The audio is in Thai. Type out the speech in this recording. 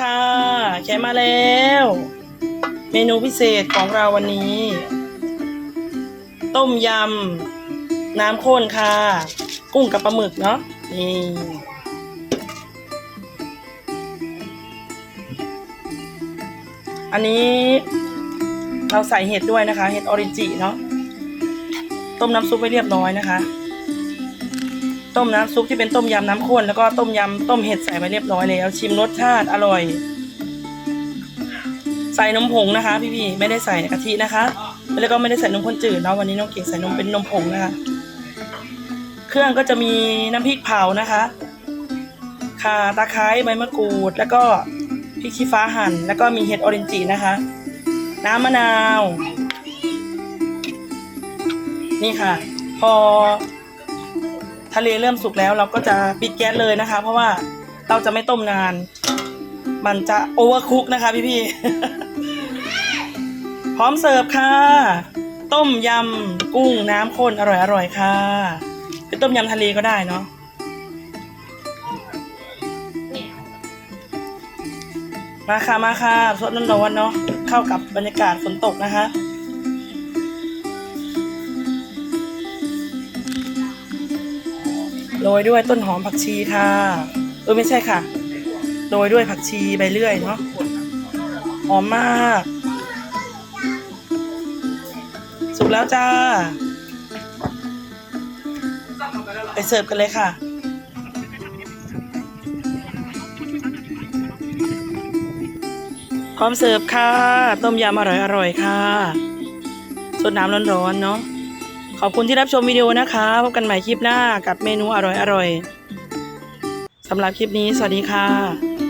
ค่ะแค่มาแล้ว เมนูพิเศษของเราวันนี้ ต้มยำ น้ำข้นค่ะ กุ้งกับปลาหมึกเนาะนี่อันนี้เราใส่เห็ดด้วยนะคะ เห็ดออริจิเนาะต้มน้ำซุปไว้เรียบร้อยนะคะ ต้มน้ำซุปที่เป็นต้มยำน้ำข้นแล้วก็ต้มยำต้มเห็ดใส่ไว้เรียบร้อยแล้ว ชิมรสชาติอร่อย ใส่นมผงนะคะ พี่ๆไม่ได้ใส่กะทินะคะ แล้วก็ไม่ได้ใส่นมข้นจืดเนาะวันนี้น้องเก่งใส่นมเป็นนมผงนะคะ เครื่องก็จะมีน้ำพริกเผานะคะข่าตะไคร้ใบมะกรูด แล้วก็พริกชี้ฟ้าหั่น แล้วก็มีเห็ดออเรนจินะคะ น้ำมะนาว นี่ค่ะ พอ ทะเลเริ่มสุกแล้วเราก็จะปิดแก๊สเลยนะคะ เพราะว่าเราจะไม่ต้มนาน มันจะโอเวอร์คุกนะคะพี่พี่ๆพร้อมเสิร์ฟค่ะ ต้มยำกุ้งน้ำข้นอร่อยๆค่ะ เป็นต้มยำทะเลก็ได้เนาะมาค่ะมาค่ะสดร้อนๆเนาะเข้ากับบรรยากาศฝนตกนะคะ โรยด้วยต้นหอมผักชีค่ะเออไม่ใช่ค่ะโรยด้วยผักชีใบเลื่อยเนาะหอมมาก สุกแล้วจ้า ไปเสิร์ฟกันเลยค่ะพร้อมเสิร์ฟค่ะ ต้มยำอร่อยๆค่ะสดน้ำร้อนๆเนาะ ขอบคุณที่รับชมวิดีโอนะคะ พบกันใหม่คลิปหน้ากับเมนูอร่อยๆสำหรับคลิปนี้ สวัสดีค่ะ